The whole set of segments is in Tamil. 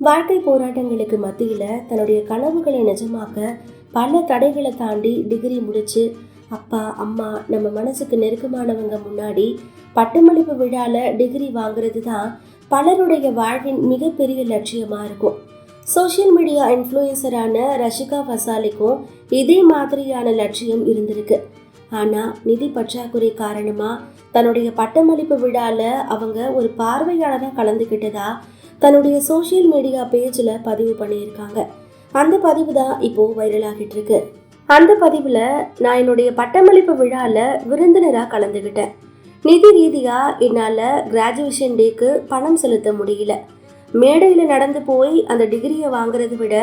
வாழ்க்கை போராட்டங்களுக்கு மத்தியில் தன்னுடைய கனவுகளை நிஜமாக்க பல தடைகளை தாண்டி டிகிரி முடித்து அப்பா அம்மா நம்ம மனசுக்கு நெருக்கமானவங்க முன்னாடி பட்டமளிப்பு விழாவில் டிகிரி வாங்குறது தான் பலருடைய வாழ்வின் மிகப்பெரிய லட்சியமாக இருக்கும். சோஷியல் மீடியா இன்ஃப்ளூயன்சரான ரஷிகா வசாலிக்கும் இதே மாதிரியான லட்சியம் இருந்திருக்கு. ஆனால் நிதி பற்றாக்குறை காரணமாக தன்னுடைய பட்டமளிப்பு விழாவில் அவங்க ஒரு பார்வையாளராக கலந்துக்கிட்டதா தன்னுடைய சோஷியல் மீடியா பேஜில் பதிவு பண்ணியிருக்காங்க. அந்த பதிவு தான் இப்போது வைரலாகிட்டு இருக்கு அந்த பதிவில் நான் என்னுடைய பட்டமளிப்பு விழாவில் விருந்தினராக கலந்துக்கிட்டேன் நிதி ரீதியாக என்னால் கிராஜுவேஷன் டேக்கு பணம் செலுத்த முடியல. மேடையில் நடந்து போய் அந்த டிகிரியை வாங்குறதை விட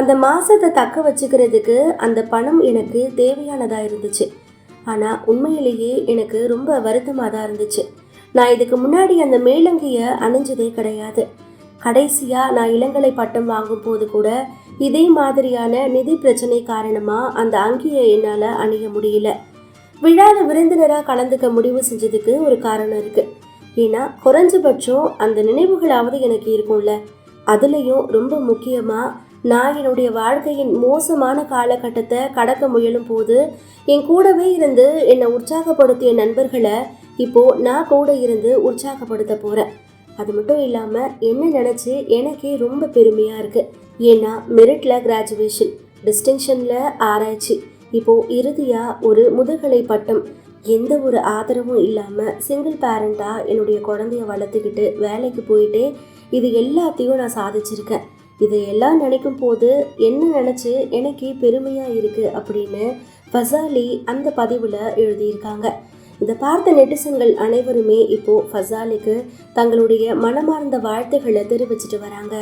அந்த மாதத்தை தக்க வச்சுக்கிறதுக்கு அந்த பணம் எனக்கு தேவையானதாக இருந்துச்சு. ஆனால் உண்மையிலேயே எனக்கு ரொம்ப வருத்தமாக தான் இருந்துச்சு. நான் இதுக்கு முன்னாடி அந்த மேலங்கியை அணிஞ்சதே கிடையாது. கடைசியாக நான் இளங்கலை பட்டம் வாங்கும் போது கூட இதே மாதிரியான நிதி பிரச்சனை காரணமாக அந்த அங்கியை என்னால் அணிய முடியல. விழாத விருந்தினராக கலந்துக்க முடிவு செஞ்சதுக்கு ஒரு காரணம் இருக்குது ஏன்னா குறைஞ்சபட்சம் அந்த நினைவுகளாவது எனக்கு இருக்கும்ல. அதுலேயும் ரொம்ப முக்கியமாக நான் என்னுடைய வாழ்க்கையின் மோசமான காலகட்டத்தை கடக்க முயலும் போது என் கூடவே இருந்து என்னை உற்சாகப்படுத்திய நண்பர்களை இப்போ நான் கூட இருந்து உற்சாகப்படுத்த போகிறேன் அது மட்டும் இல்லாமல் என்ன நினச்சி எனக்கே ரொம்ப பெருமையாக இருக்குது ஏன்னா மெரிட்டில் கிராஜுவேஷன் டிஸ்டிங்ஷனில் ஆராய்ச்சி. இப்போது இறுதியாக ஒரு முதுகலை பட்டம். எந்த ஒரு ஆதரவும் இல்லாமல் சிங்கிள் பேரண்ட்டாக என்னுடைய குழந்தைய வளர்த்துக்கிட்டு வேலைக்கு போயிட்டே இது எல்லாத்தையும் நான் சாதிச்சிருக்கேன். இதையெல்லாம் நினைக்கும் போது என்ன நினச்சி எனக்கே பெருமையாக இருக்குது அப்படின்னு ஃபசாலி அந்த பதிவில் எழுதியிருக்காங்க. இதை பார்த்த நெட்டிசன்கள் அனைவருமே இப்போ ஃபசாலிக்கு தங்களுடைய மனமார்ந்த வாழ்த்துக்களை தெரிவிச்சிட்டு வராங்க.